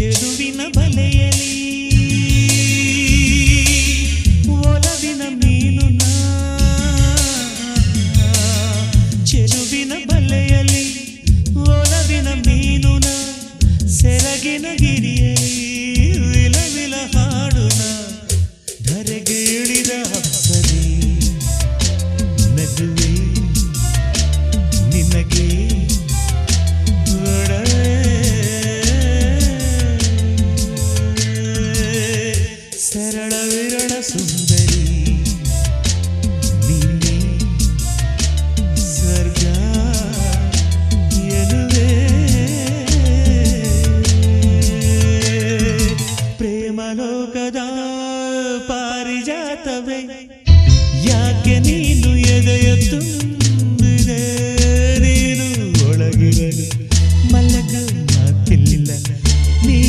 ಚೆಲುವಿನ ಬಲೆಯಲಿ ಒಲವಿನ ಮೀನು ನಾ. ಚೆಲುವಿನ ಬಲೆಯಲಿ ಒಲವಿನ ಮೀನುನ ಸೆರಗಿನ ಗಿರಿಯಲಿ ವಿಲ ವಿಲ ಹಾಡುನ ಧರೆಗೆ ಇಳಿ జడ సుందరి నిన్నే స్వర్గ ప్రేమలో కదా పారిజాతవే యాజ్ఞ